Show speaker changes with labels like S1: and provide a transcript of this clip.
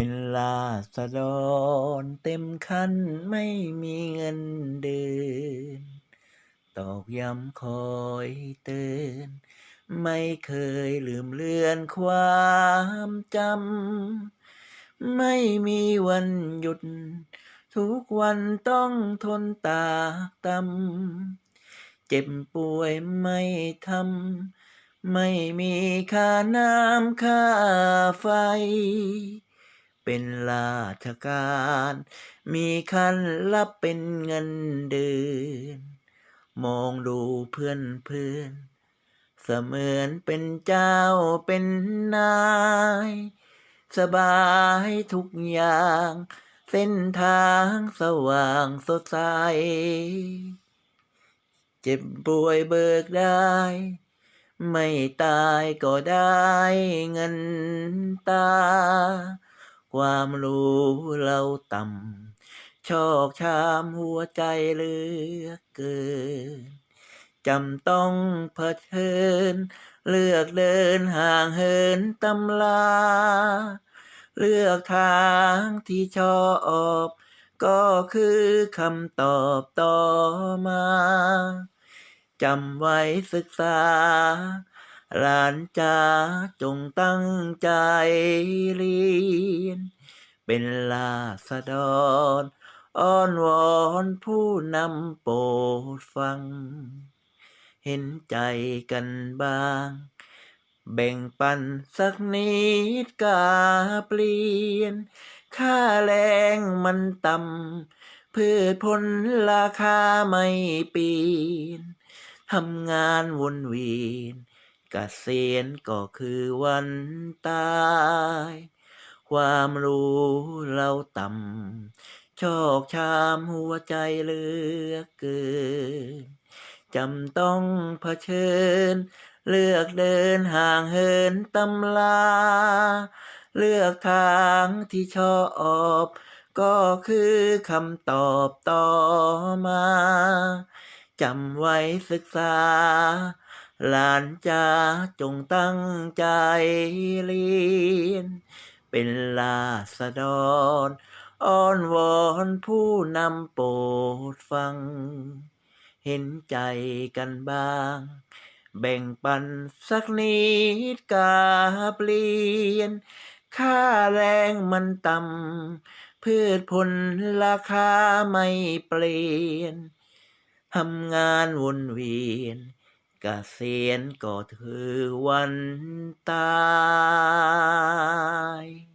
S1: เป็นราษฎรเต็มคันไม่มีเงินเดือนตอกย้ำคอยเตือนไม่เคยลืมเลือนความจำ ไม่มีวันหยุด ทุกวันต้องทนตากตำ เจ็บป่วยไม่ทำ ไม่มีค่าน้ำค่าไฟ เป็นราชการ มีคันรับเป็นเงินเดือนมองดูเพื่อนเพื่อนเสมือนเป็นเจ้าเป็นนาย สบายทุกอย่าง เส้นทางสว่างสดใส เจ็บป่วยเบิกได้ ไม่ตายก็ได้เงินตา ความรู้เราต่ำชอกช้ำหัวใจเหลือเกินจำต้องเผชิญ เลือกเดินห่างเหินตำลา เลือกทางที่ชอบก็คือคำตอบต่อมา จำไว้ศึกษา หลานจ๋าจงตั้งใจเรียน เป็นราษฎรอ้อนวอนผู้นำโปรดฟัง เห็นใจกันบ้าง แบ่งปันสักนิดกาเปลี่ยน ค่าแรงมันต่ำพืชผลราคาไม่ปีนทำงานวนเวียน เกษียณก็คือวันตาย ความรู้เราต่ำชอกช้ำหัวใจเหลือเกินจำต้องเผชิญ เลือกเดินห่างเหินตำลา เลือกทางที่ชอบ ก็คือคำตอบต่อมาจำไว้ศึกษา หลานจ๋าจงตั้งใจเรียน เป็นราษฎรอ้อนวอนผู้นำโปรดฟัง เห็นใจกันบ้าง แบ่งปันสักนิดกาเปลี่ยน ค่าแรงมันต่ำพืชผลราคาไม่เปลี่ยนทำงานวนเวียน เกษียณก็คือวันตาย